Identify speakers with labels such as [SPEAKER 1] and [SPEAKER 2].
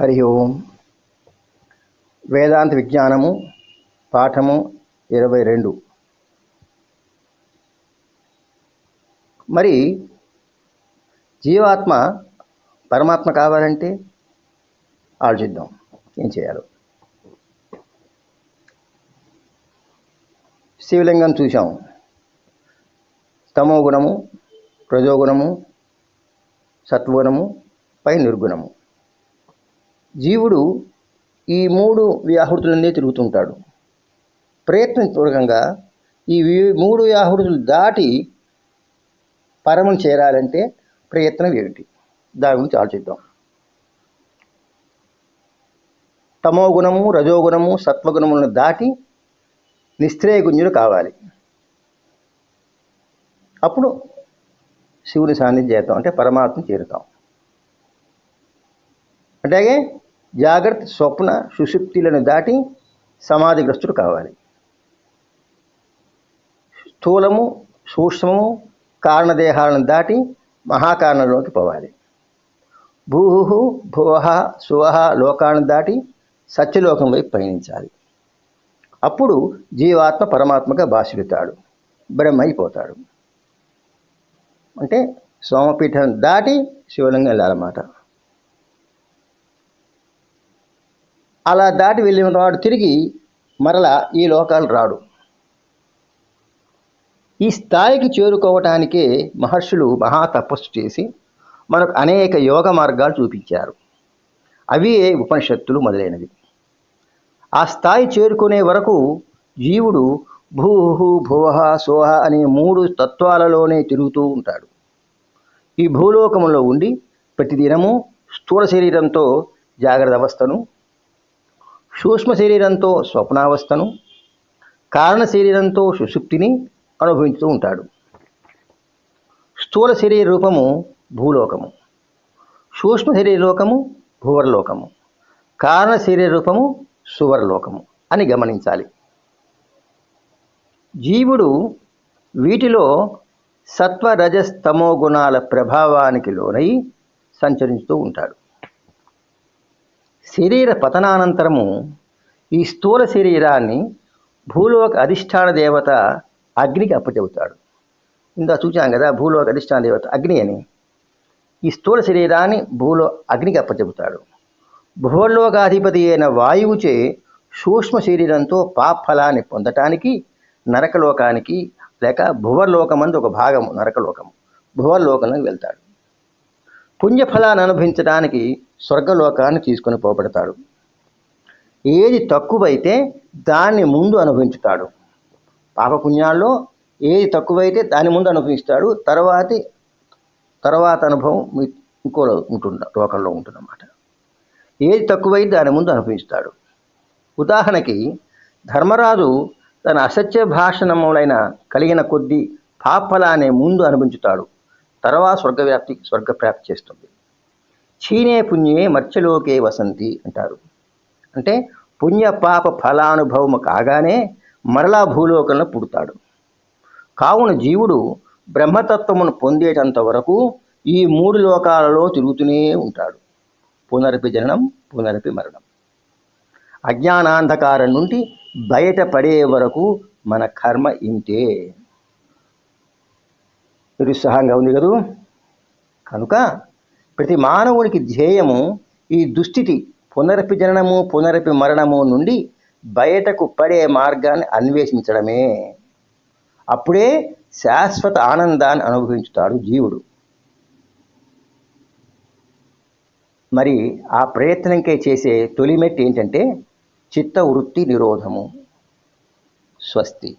[SPEAKER 1] హరి ఓం. వేదాంత విజ్ఞానము పాఠము ఇరవై రెండు. మరి జీవాత్మ పరమాత్మ కావాలంటే ఆలోచిద్దాం ఏం చేయాలో. శివలింగం చూసాం తమో గుణము రజోగుణము సత్వగుణము పై నిర్గుణము జీవుడు ఈ మూడు వ్యాహృతులనే తిరుగుతుంటాడు. ప్రయత్నపూర్వకంగా ఈ మూడు వ్యాహృతులు దాటి పరమను చేరాలంటే ప్రయత్నం ఏమిటి? దాని గురించి ఆలోచిద్దాం. తమో గుణము రజోగుణము సత్వగుణములను దాటి నిస్త్రేయ గుంజులు కావాలి. అప్పుడు శివుని సాన్నిధ్యం చేద్దాం అంటే పరమాత్మ చేరుతాం. అలాగే జాగ్రత్త స్వప్న సుషుప్తిలను దాటి సమాధిగ్రస్తుడు కావాలి. స్థూలము సూక్ష్మము కారణదేహాలను దాటి మహాకారణంలోకి పోవాలి. భూహు భువహ సువహ లోకాలను దాటి సత్యలోకం వైపు పయనించాలి. అప్పుడు జీవాత్మ పరమాత్మగా భాషిలుతాడు బ్రహ్మ అయిపోతాడు అంటే సోమపీఠం దాటి శివలింగం వెళ్ళాలన్నమాట. అలా దాటి వెళ్ళిన వాడు తిరిగి మరలా ఈ లోకాలు రాడు. ఈ స్థాయికి చేరుకోవటానికే మహర్షులు మహా తపస్సు చేసి మనకు అనేక యోగ మార్గాలు చూపించారు. అవే ఉపనిషత్తులు మొదలైనవి. ఆ స్థాయి చేరుకునే వరకు జీవుడు భూహు భువహ సోహ అనే మూడు తత్వాలలోనే తిరుగుతూ ఉంటాడు. ఈ భూలోకంలో ఉండి ప్రతిదినము స్థూల శరీరంతో జాగ్రత్త అవస్థను సూక్ష్మ శరీరంతో స్వప్నావస్థను కారణ శరీరంతో సుషుప్తిని అనుభవించుతూ ఉంటాడు. స్థూల శరీర రూపము భూలోకము. సూక్ష్మ శరీర లోకము భూవర్లోకము. కారణ శరీర రూపము సువర్లోకము అని గమనించాలి. జీవుడు వీటిలో సత్వ రజస్తమో గుణాల ప్రభావానికి లోనై సంచరిస్తూ ఉంటాడు. శరీర పతనానంతరము ఈ స్థూల శరీరాన్ని భూలోక అధిష్టాన దేవత అగ్నికి అప్పచెబుతాడు. ఇందా చూచాం కదా భూలోక అధిష్టాన దేవత అగ్ని అని. ఈ స్థూల శరీరాన్ని భూలో అగ్నికి అప్పచెబుతాడు. భూలోకాధిపతి అయిన వాయువుచే సూక్ష్మ శరీరంతో పాపఫలాన్ని పొందటానికి నరకలోకానికి లేక భువర్లోకమందు ఒక భాగము నరకలోకము భువర్లోకంలోకి వెళ్తాడు. పుణ్యఫలాన్ని అనుభవించడానికి స్వర్గలోకాన్ని తీసుకొని పోబడతాడు. ఏది తక్కువైతే దాన్ని ముందు అనుభవించుతాడు. పాపపుణ్యాల్లో ఏది తక్కువైతే దాని ముందు అనుభవిస్తాడు. తర్వాతి తర్వాత అనుభవం ఇంకో ఉంటుండ లోకంలో ఉంటుందన్నమాట. ఏది తక్కువైతే దాని ముందు అనుభవిస్తాడు. ఉదాహరణకి ధర్మరాజు తన అసత్య భాషణములైన కలిగిన కొద్దీ పాపలానే ముందు అనుభవించుతాడు. తర్వాత స్వర్గవ్యాప్తి స్వర్గప్రాప్తి చేస్తుంది. చీనే పుణ్యే మర్చలోకే వసంతి అంటారు. అంటే పుణ్య పాప ఫలానుభవము కాగానే మరలా భూలోకంలో పుడతాడు. కావున జీవుడు బ్రహ్మతత్వమును పొందేటంత వరకు ఈ మూడు లోకాలలో తిరుగుతూనే ఉంటాడు. పునరపి జననం పునరపి మరణం. అజ్ఞానాంధకారం నుండి బయటపడే వరకు మన కర్మ ఇంతే. నిరుత్సాహంగా ఉంది కదూ? కనుక ప్రతి మానవునికి ధ్యేయము ఈ దుస్థితి పునరపి జననము పునరపి మరణము నుండి బయటకు పడే మార్గాన్ని అన్వేషించడమే. అప్పుడే శాశ్వత ఆనందాన్ని అనుభవించుతాడు జీవుడు. మరి ఆ ప్రయత్నంకే చేసే తొలిమెట్టు ఏంటంటే చిత్త వృత్తి నిరోధము స్వస్తి.